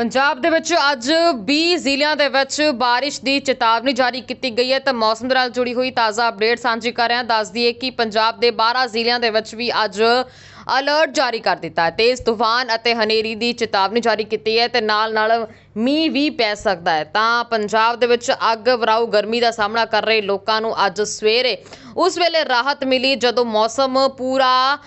ਪੰਜਾਬ ਦੇ ਵਿੱਚ ਅੱਜ 20 ਜ਼ਿਲ੍ਹਿਆਂ ਦੇ ਵਿੱਚ ਬਾਰਿਸ਼ ਦੀ ਚੇਤਾਵਨੀ ਜਾਰੀ ਕੀਤੀ ਗਈ ਹੈ ਤਾਂ ਮੌਸਮ ਦੇ ਨਾਲ ਜੁੜੀ ਹੋਈ ਤਾਜ਼ਾ ਅਪਡੇਟ ਸਾਂਝੀ ਕਰ ਰਹੇ ਹਾਂ। ਦੱਸ ਦਈਏ ਕਿ ਪੰਜਾਬ ਦੇ 12 ਜ਼ਿਲ੍ਹਿਆਂ ਦੇ ਵਿੱਚ ਵੀ ਅੱਜ ਅਲਰਟ ਜਾਰੀ ਕਰ ਦਿੱਤਾ ਹੈ। ਤੇਜ਼ ਤੂਫਾਨ ਅਤੇ ਹਨੇਰੀ ਦੀ ਚੇਤਾਵਨੀ ਜਾਰੀ ਕੀਤੀ ਹੈ ਤੇ ਨਾਲ ਨਾਲ ਮੀਂਹ ਵੀ ਪੈ ਸਕਦਾ ਹੈ। ਤਾਂ ਪੰਜਾਬ ਦੇ ਵਿੱਚ ਅੱਗ ਵਰਾਊ ਗਰਮੀ ਦਾ ਸਾਹਮਣਾ ਕਰ ਰਹੇ ਲੋਕਾਂ ਨੂੰ ਅੱਜ ਸਵੇਰੇ ਉਸ ਵੇਲੇ ਰਾਹਤ ਮਿਲੀ ਜਦੋਂ ਮੌਸਮ ਪੂਰਾ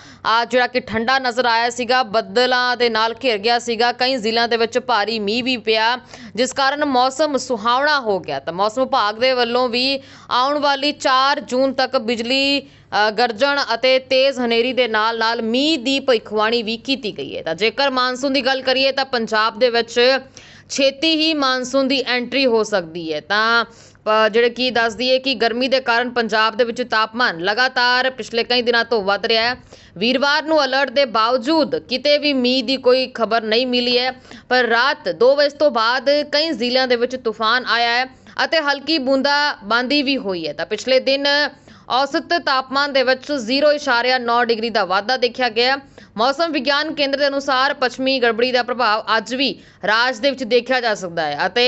ਜਿਹੜਾ ਕਿ ਠੰਡਾ ਨਜ਼ਰ ਆਇਆ ਸੀਗਾ, ਬੱਦਲਾਂ ਦੇ ਨਾਲ ਘਿਰ ਗਿਆ ਸੀਗਾ। ਕਈ ਜ਼ਿਲ੍ਹਿਆਂ ਦੇ ਵਿੱਚ ਭਾਰੀ ਮੀਂਹ ਵੀ ਪਿਆ, ਜਿਸ ਕਾਰਨ ਮੌਸਮ ਸੁਹਾਵਣਾ ਹੋ ਗਿਆ। ਤਾਂ ਮੌਸਮ ਵਿਭਾਗ ਦੇ ਵੱਲੋਂ ਵੀ ਆਉਣ ਵਾਲੀ 4 ਜੂਨ ਤੱਕ ਬਿਜਲੀ ਗਰਜਣ ਅਤੇ ਤੇਜ਼ ਹਨੇਰੀ ਦੇ ਨਾਲ ਨਾਲ ਮੀਂਹ ਦੀ ਭਵਿੱਖਬਾਣੀ ਵੀ ਕੀਤੀ ਗਈ ਹੈ। ਤਾਂ ਜੇਕਰ ਮਾਨਸੂਨ ਦੀ ਗੱਲ ਕਰੀਏ ਤਾਂ ਪੰਜਾਬ ਦੇ ਵਿੱਚ ਛੇਤੀ ਹੀ ਮਾਨਸੂਨ ਦੀ ਐਂਟਰੀ ਹੋ ਸਕਦੀ ਹੈ। ਤਾਂ ਅ, ਜਿਹੜੇ ਕੀ ਦੱਸ ਦਈਏ ਕਿ ਗਰਮੀ ਦੇ ਕਾਰਨ ਪੰਜਾਬ ਦੇ ਵਿੱਚ ਤਾਪਮਾਨ ਲਗਾਤਾਰ ਪਿਛਲੇ ਕਈ ਦਿਨਾਂ ਤੋਂ ਵੱਧ ਰਿਹਾ ਹੈ। ਵੀਰਵਾਰ ਨੂੰ ਅਲਰਟ ਦੇ ਬਾਵਜੂਦ ਕਿਤੇ ਵੀ ਮੀਂਹ ਦੀ ਕੋਈ ਖਬਰ ਨਹੀਂ ਮਿਲੀ ਹੈ। ਪਰ ਰਾਤ 2 ਵਜੇ ਤੋਂ ਬਾਅਦ ਕਈ ਜ਼ਿਲ੍ਹਿਆਂ ਦੇ ਵਿੱਚ ਤੂਫਾਨ ਆਇਆ ਹੈ ਅਤੇ ਹਲਕੀ ਬੂੰਦਾ ਬਾਂਦੀ ਵੀ ਹੋਈ ਹੈ। ਤਾਂ ਪਿਛਲੇ ਦਿਨ ਔਸਤ ਤਾਪਮਾਨ ਦੇ ਵਿੱਚ 0.9 ਡਿਗਰੀ ਦਾ ਵਾਧਾ ਦੇਖਿਆ ਗਿਆ ਮੌਸਮ ਵਿਗਿਆਨ ਕੇਂਦਰ ਦੇ ਅਨੁਸਾਰ ਪੱਛਮੀ ਗੜਬੜੀ ਦਾ ਪ੍ਰਭਾਵ ਅੱਜ ਵੀ ਰਾਜ ਦੇ ਵਿੱਚ ਦੇਖਿਆ ਜਾ ਸਕਦਾ ਹੈ ਅਤੇ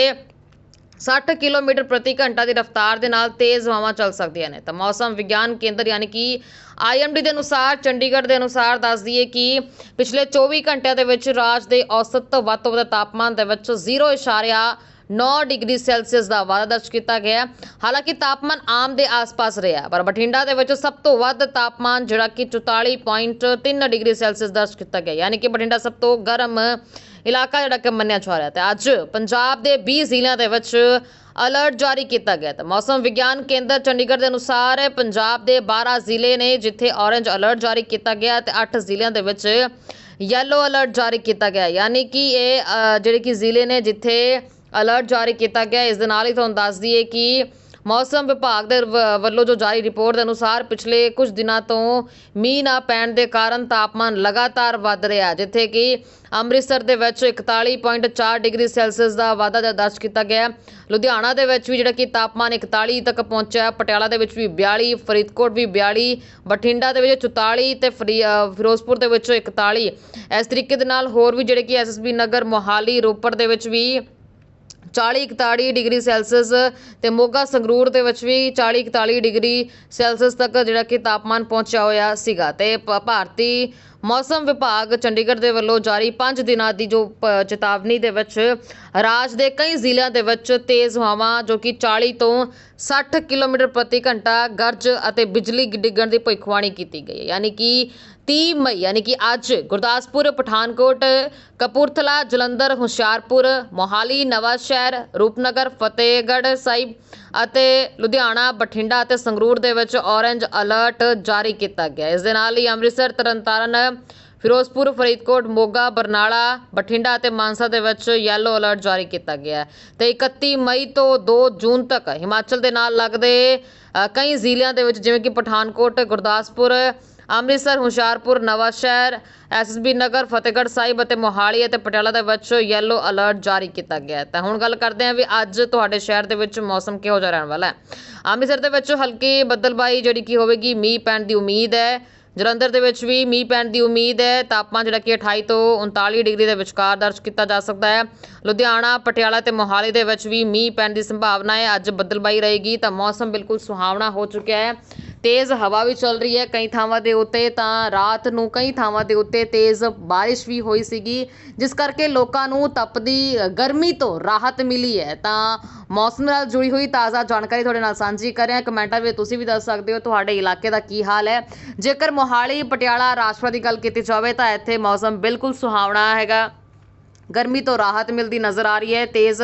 60 ਕਿਲੋਮੀਟਰ ਪ੍ਰਤੀ ਘੰਟਾ ਦੀ ਰਫ਼ਤਾਰ ਦੇ ਨਾਲ ਤੇਜ਼ ਹਵਾਵਾਂ ਚੱਲ ਸਕਦੀਆਂ ਨੇ। ਤਾਂ ਮੌਸਮ ਵਿਗਿਆਨ ਕੇਂਦਰ ਯਾਨੀ ਕਿ ਆਈਐਮਡੀ ਦੇ ਅਨੁਸਾਰ, ਚੰਡੀਗੜ੍ਹ ਦੇ ਅਨੁਸਾਰ ਦੱਸ ਦਈਏ ਕਿ ਪਿਛਲੇ 24 ਘੰਟਿਆਂ ਦੇ ਵਿੱਚ ਰਾਜ ਦੇ ਔਸਤ ਤੋਂ ਵੱਧ ਤੋਂ ਵੱਧ ਤਾਪਮਾਨ ਦੇ ਵਿੱਚ 0.9 ਡਿਗਰੀ ਸੈਲਸੀਅਸ ਦਾ ਵਾਧਾ ਦਰਜ ਕੀਤਾ ਗਿਆ ਹਾਲਾਂਕਿ ਤਾਪਮਾਨ ਆਮ ਦੇ ਆਸ-ਪਾਸ ਰਿਹਾ ਪਰ ਬਠਿੰਡਾ ਦੇ ਵਿੱਚ ਸਭ ਤੋਂ ਵੱਧ ਤਾਪਮਾਨ ਜਿਹੜਾ ਕਿ 44.3 ਡਿਗਰੀ ਸੈਲਸੀਅਸ ਦਰਜ ਕੀਤਾ ਗਿਆ। ਯਾਨੀ ਕਿ ਬਠਿੰਡਾ ਸਭ ਤੋਂ ਗਰਮ ਇਲਾਕਾ ਜਿਹੜਾ ਕਿ ਮੰਨਿਆ ਜਾ ਰਿਹਾ ਤੇ ਅੱਜ ਪੰਜਾਬ ਦੇ 20 ਜ਼ਿਲ੍ਹਿਆਂ ਦੇ ਵਿੱਚ ਅਲਰਟ ਜਾਰੀ ਕੀਤਾ ਗਿਆ ਤਾਂ ਮੌਸਮ ਵਿਗਿਆਨ ਕੇਂਦਰ ਚੰਡੀਗੜ੍ਹ ਦੇ ਅਨੁਸਾਰ ਪੰਜਾਬ ਦੇ 12 ਜ਼ਿਲ੍ਹੇ ਨੇ ਜਿੱਥੇ ਔਰੇਂਜ ਅਲਰਟ ਜਾਰੀ ਕੀਤਾ ਗਿਆ ਤੇ 8 ਜ਼ਿਲ੍ਹਿਆਂ ਦੇ ਵਿੱਚ ਯੈਲੋ ਅਲਰਟ ਜਾਰੀ ਕੀਤਾ ਗਿਆ ਯਾਨੀ ਕਿ ਇਹ ਜਿਹੜੇ ਕਿ ਜ਼ਿਲ੍ਹੇ ਨੇ ਜਿੱਥੇ ਅਲਰਟ ਜਾਰੀ ਕੀਤਾ ਗਿਆ ਇਸ ਦੇ ਨਾਲ ਹੀ ਤੁਹਾਨੂੰ ਦੱਸ ਦਈਏ ਕਿ ਮੌਸਮ ਵਿਭਾਗ ਦੇ ਵ- ਵੱਲੋਂ ਜੋ ਜਾਰੀ ਰਿਪੋਰਟ ਦੇ ਅਨੁਸਾਰ ਪਿਛਲੇ ਕੁਝ ਦਿਨਾਂ ਤੋਂ ਮੀਂਹ ਨਾ ਪੈਣ ਦੇ ਕਾਰਨ ਤਾਪਮਾਨ ਲਗਾਤਾਰ ਵੱਧ ਰਿਹਾ ਜਿੱਥੇ ਕਿ ਅੰਮ੍ਰਿਤਸਰ ਦੇ ਵਿੱਚ 41.4 ਡਿਗਰੀ ਸੈਲਸੀਅਸ ਦਾ ਵਾਧਾ ਦਰਜ ਕੀਤਾ ਗਿਆ ਲੁਧਿਆਣਾ ਦੇ ਵਿੱਚ ਵੀ ਜਿਹੜਾ ਕਿ ਤਾਪਮਾਨ 41 ਤੱਕ ਪਹੁੰਚਿਆ ਪਟਿਆਲਾ ਦੇ ਵਿੱਚ ਵੀ 42 ਫਰੀਦਕੋਟ ਵੀ 42 ਬਠਿੰਡਾ ਦੇ ਵਿੱਚ 44 ਤੇ ਫਰੀ- ਫਿਰੋਜ਼ਪੁਰ ਦੇ ਵਿੱਚ 41 ਇਸ ਤਰੀਕੇ ਦੇ ਨਾਲ ਹੋਰ ਵੀ ਜਿਹੜੇ ਕਿ ਐਸਐਸਬੀ ਨਗਰ, ਮੋਹਾਲੀ, ਰੋਪੜ ਦੇ ਵਿੱਚ ਵੀ 40 41 ਡਿਗਰੀ ਸੈਲਸੀਅਸ ਤੇ ਮੋਗਾ ਸੰਗਰੂਰ ਦੇ ਵਿੱਚ ਵੀ 40 41 ਡਿਗਰੀ ਸੈਲਸੀਅਸ ਤੱਕ ਜਿਹੜਾ ਕਿ ਤਾਪਮਾਨ ਪਹੁੰਚਿਆ ਹੋਇਆ ਸੀਗਾ। ਤੇ ਭ- ਭਾਰਤੀ ਮੌਸਮ ਵਿਭਾਗ ਚੰਡੀਗੜ੍ਹ ਦੇ ਵੱਲੋਂ ਜਾਰੀ 5 ਦਿਨਾਂ ਦੀ ਜੋ ਪ- ਚੇਤਾਵਨੀ ਦੇ ਵਿੱਚ ਰਾਜ ਦੇ ਕਈ ਜ਼ਿਲ੍ਹਿਆਂ ਦੇ ਵਿੱਚ ਤੇਜ਼ ਹਵਾਵਾਂ ਜੋ ਕਿ 40 ਤੋਂ 60 ਕਿਲੋਮੀਟਰ ਪ੍ਰਤੀ ਘੰਟਾ ਗਰਜ ਅਤੇ ਬਿਜਲੀ ਡਿੱਗਣ ਦੀ ਭਵਿੱਖਬਾਣੀ ਕੀਤੀ ਗਈ ਹੈ। ਯਾਨੀ ਕਿ 30 ਮਈ, ਯਾਨੀ ਕਿ ਅੱਜ ਗੁਰਦਾਸਪੁਰ, ਪਠਾਨਕੋਟ, ਕਪੂਰਥਲਾ, ਜਲੰਧਰ, ਹੁਸ਼ਿਆਰਪੁਰ, ਮੋਹਾਲੀ ਨਵਾਂ ਸ਼ਹਿਰ ਰੂਪਨਗਰ, ਫਤਿਹਗੜ੍ਹ ਸਾਹਿਬ ਅਤੇ ਲੁਧਿਆਣਾ, ਬਠਿੰਡਾ ਅਤੇ ਸੰਗਰੂਰ ਦੇ ਵਿੱਚ ਔਰੇਂਜ ਅਲਰਟ ਜਾਰੀ ਕੀਤਾ ਗਿਆ। ਇਸ ਦੇ ਨਾਲ ਹੀ ਅੰਮ੍ਰਿਤਸਰ, ਤਰਨਤਾਰਨ, ਫਿਰੋਜ਼ਪੁਰ, ਫਰੀਦਕੋਟ, ਮੋਗਾ, ਬਰਨਾਲਾ, ਬਠਿੰਡਾ ਅਤੇ ਮਾਨਸਾ ਦੇ ਵਿੱਚ ਯੈਲੋ ਅਲਰਟ ਜਾਰੀ ਕੀਤਾ ਗਿਆ ਹੈ। ਤੇ 31 ਮਈ ਤੋਂ 2 ਜੂਨ ਤੱਕ ਹਿਮਾਚਲ ਦੇ ਨਾਲ ਲੱਗਦੇ ਕਈ ਜ਼ਿਲ੍ਹਿਆਂ ਦੇ ਵਿੱਚ ਜਿਵੇਂ ਕਿ ਪਠਾਨਕੋਟ, ਗੁਰਦਾਸਪੁਰ ਅੰਮ੍ਰਿਤਸਰ, ਹੁਸ਼ਿਆਰਪੁਰ ਨਵਾਂ ਸ਼ਹਿਰ ਐਸਐਸਬੀ ਨਗਰ, ਫਤਿਹਗੜ੍ਹ ਸਾਹਿਬ ਅਤੇ ਮੋਹਾਲੀ ਅਤੇ ਪਟਿਆਲਾ ਦੇ ਵਿੱਚ ਯੈਲੋ ਅਲਰਟ ਜਾਰੀ ਕੀਤਾ ਗਿਆ ਹੈ। ਤਾਂ ਹੁਣ ਗੱਲ ਕਰਦੇ ਹਾਂ ਵੀ ਅੱਜ ਤੁਹਾਡੇ ਸ਼ਹਿਰ ਦੇ ਵਿੱਚ ਮੌਸਮ ਕਿਹੋ ਜਿਹਾ ਰਹਿਣ ਵਾਲਾ ਹੈ। ਅੰਮ੍ਰਿਤਸਰ ਦੇ ਵਿੱਚ ਹਲਕੀ ਬੱਦਲਬਾਈ ਜਿਹੜੀ ਕੀ ਹੋਵੇਗੀ, ਮੀਂਹ ਪੈਣ ਦੀ ਉਮੀਦ ਹੈ। ਜਲੰਧਰ ਦੇ ਵਿੱਚ ਵੀ ਮੀਂਹ ਪੈਣ ਦੀ ਉਮੀਦ ਹੈ। ਤਾਪਮਾਨ ਜਿਹੜਾ ਕਿ 28 ਤੋਂ 39 ਡਿਗਰੀ ਦੇ ਵਿਚਕਾਰ ਦਰਜ ਕੀਤਾ ਜਾ ਸਕਦਾ ਹੈ। ਲੁਧਿਆਣਾ, ਪਟਿਆਲਾ ਤੇ ਮੋਹਾਲੀ ਦੇ ਵਿੱਚ ਵੀ ਮੀਂਹ ਪੈਣ ਦੀ ਸੰਭਾਵਨਾ ਹੈ। ਅੱਜ ਬੱਦਲਬਾਈ ਰਹੇਗੀ ਤਾਂ ਮੌਸਮ ਬਿਲਕੁਲ ਸੁਹਾਵਣਾ ਹੋ ਚੁੱਕਿਆ ਹੈ। ਤੇਜ਼ ਹਵਾ ਵੀ ਚੱਲ ਰਹੀ ਹੈ। ਕਈ ਥਾਵਾਂ ਦੇ ਉੱਤੇ ਤਾਂ ਰਾਤ ਨੂੰ ਕਈ ਥਾਵਾਂ ਦੇ ਉੱਤੇ ਤੇਜ਼ ਬਾਰਿਸ਼ ਵੀ ਹੋਈ ਸੀਗੀ, ਜਿਸ ਕਰਕੇ ਲੋਕਾਂ ਨੂੰ ਤਪਦੀ ਗਰਮੀ ਤੋਂ ਰਾਹਤ ਮਿਲੀ ਹੈ। ਤਾਂ ਮੌਸਮ ਨਾਲ ਜੁੜੀ ਹੋਈ ਤਾਜ਼ਾ ਜਾਣਕਾਰੀ ਤੁਹਾਡੇ ਨਾਲ ਸਾਂਝੀ ਕਰ ਰਿਹਾ ਕਮੈਂਟਾਂ ਵਿੱਚ ਤੁਸੀਂ ਵੀ ਦੱਸ ਸਕਦੇ ਹੋ ਤੁਹਾਡੇ ਇਲਾਕੇ ਦਾ ਕੀ ਹਾਲ ਹੈ। ਜੇਕਰ ਮੋਹਾਲੀ, ਪਟਿਆਲਾ, ਰਾਜਪੁਰਾ ਦੀ ਗੱਲ ਕੀਤੀ ਜਾਵੇ ਤਾਂ ਇੱਥੇ ਮੌਸਮ ਬਿਲਕੁਲ ਸੁਹਾਵਣਾ ਹੈਗਾ। ਗਰਮੀ ਤੋਂ ਰਾਹਤ ਮਿਲਦੀ ਨਜ਼ਰ ਆ ਰਹੀ ਹੈ। ਤੇਜ਼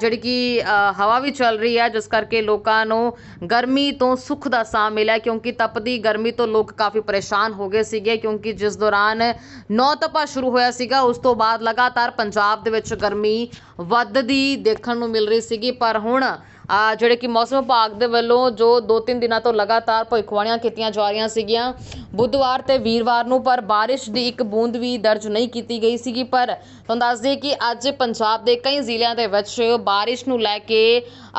ਜਿਹੜੀ ਕਿ ਹਵਾ ਵੀ ਚੱਲ ਰਹੀ ਹੈ, ਜਿਸ ਕਰਕੇ ਲੋਕਾਂ ਨੂੰ ਗਰਮੀ ਤੋਂ ਸੁੱਖ ਦਾ ਸਾਹ ਮਿਲਿਆ ਕਿਉਂਕਿ ਤਪਦੀ ਗਰਮੀ ਤੋਂ ਲੋਕ ਕਾਫੀ ਪਰੇਸ਼ਾਨ ਹੋ ਗਏ ਸੀਗੇ, ਕਿਉਂਕਿ ਜਿਸ ਦੌਰਾਨ ਨੌ ਤਪਾ ਸ਼ੁਰੂ ਹੋਇਆ ਸੀਗਾ, ਉਸ ਤੋਂ ਬਾਅਦ ਲਗਾਤਾਰ ਪੰਜਾਬ ਦੇ ਵਿੱਚ ਗਰਮੀ ਵੱਧਦੀ ਦੇਖਣ ਨੂੰ ਮਿਲ ਰਹੀ ਸੀਗੀ, ਪਰ ਹੁਣ ਜਿਹੜੇ ਕਿ ਮੌਸਮ ਵਿਭਾਗ ਦੇ ਵੱਲੋਂ ਜੋ ਦੋ ਤਿੰਨ ਦਿਨਾਂ ਤੋਂ ਲਗਾਤਾਰ ਭਵਿੱਖਬਾਣੀਆਂ ਕੀਤੀਆਂ ਜਾ ਰਹੀਆਂ ਸੀਗੀਆਂ, ਬੁੱਧਵਾਰ ਤੇ ਵੀਰਵਾਰ ਨੂੰ ਪਰ ਬਾਰਿਸ਼ ਦੀ ਇੱਕ ਬੂੰਦ ਵੀ ਦਰਜ ਨਹੀਂ ਕੀਤੀ ਗਈ ਸੀਗੀ, ਪਰ ਤੁਹਾਨੂੰ ਦੱਸ ਦਈਏ ਕਿ ਅੱਜ ਪੰਜਾਬ ਦੇ ਕਈ ਜ਼ਿਲ੍ਹਿਆਂ ਦੇ ਵਿੱਚ ਬਾਰਿਸ਼ ਨੂੰ ਲੈ ਕੇ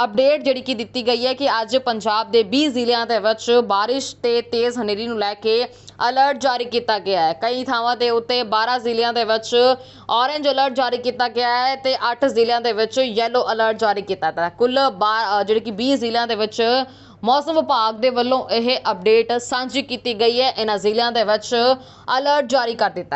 ਅਪਡੇਟ ਜਿਹੜੀ ਕਿ ਦਿੱਤੀ ਗਈ ਹੈ ਕਿ ਅੱਜ ਪੰਜਾਬ ਦੇ 20 ਜ਼ਿਲ੍ਹਿਆਂ ਦੇ ਵਿੱਚ ਬਾਰਿਸ਼ ਤੇ ਤੇਜ਼ ਹਨੇਰੀ ਨੂੰ ਲੈ ਕੇ ਅਲਰਟ ਜਾਰੀ ਕੀਤਾ ਗਿਆ ਹੈ। ਕਈ ਥਾਵਾਂ ਦੇ ਉੱਤੇ 12 ਜ਼ਿਲ੍ਹਿਆਂ ਦੇ ਵਿੱਚ ਔਰੇਂਜ ਅਲਰਟ ਜਾਰੀ ਕੀਤਾ ਗਿਆ ਹੈ ਤੇ 8 ਜ਼ਿਲ੍ਹਿਆਂ ਦੇ ਵਿੱਚ ਯੈਲੋ ਅਲਰਟ ਜਾਰੀ ਕੀਤਾ ਗਿਆ ਕੁੱਲ 12 ਚਾਰ ਜਿਹੜੇ ਕਿ 20 ਜ਼ਿਲ੍ਹਿਆਂ ਦੇ ਵਿੱਚ ਮੌਸਮ ਵਿਭਾਗ ਦੇ ਵੱਲੋਂ ਇਹ ਅਪਡੇਟ ਸਾਂਝੀ ਕੀਤੀ ਗਈ ਹੈ। ਇਹਨਾਂ ਜ਼ਿਲ੍ਹਿਆਂ ਦੇ ਵਿੱਚ ਅਲਰਟ ਜਾਰੀ ਕਰ ਦਿੱਤਾ ਗਿਆ।